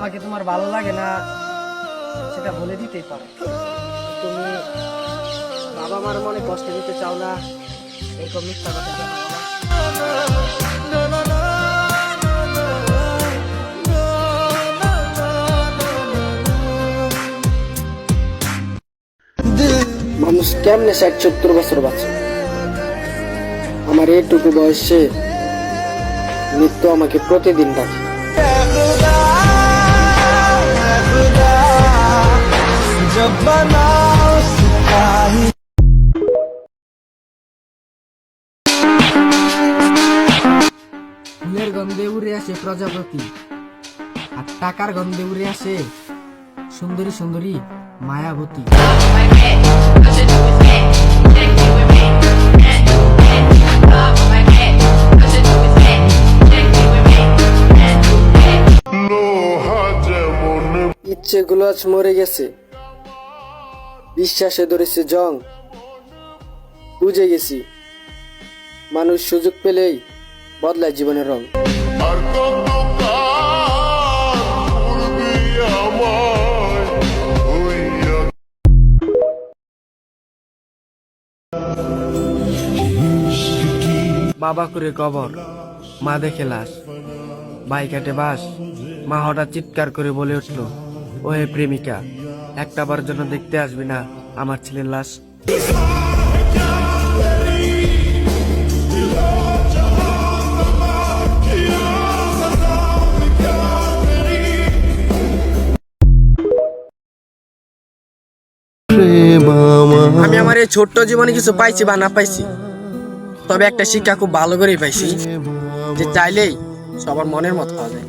তোমার ভালো লাগে না, সেটা বলে দিতেই পারো। তুমি বাবা মার মনে কষ্ট দিতে চাও না, এরকম মিথ্যা কথা বলো? মানুষ কেমনে ষাট সত্তর বছর বাঁচে? আমার এইটুকু বয়সে মৃত্যু আমাকে প্রতিদিন ডাকে। ফুলের গন্ধে উড়ে আসে প্রজাপতি। আর টাকার গন্ধে উড়ে আসে সুন্দরী সুন্দরী মায়াবতী। ইচ্ছেগুলো আজ মরে গেছে। বিশ্বাসে ধরেছে জং। বুঝে গেছি। মানুষ সুযোগ পেলেই বদলায় জীবনের রং। বাবা করে কবর মা দেখে লাশ। ভাই কাটে বাস মা হঠাৎ চিৎকার করে বলে উঠল ও হে প্রেমিকা একটা বার জন্য দেখতে আসবি না আমার ছেলের লাশ। আমি আমার এই ছোট্ট জীবনে কিছু পাইছি বা না পাইছি তবে একটা শিক্ষা খুব ভালো করেই পাইছি যে চাইলেই সবার মনের মতো হওয়া যায়।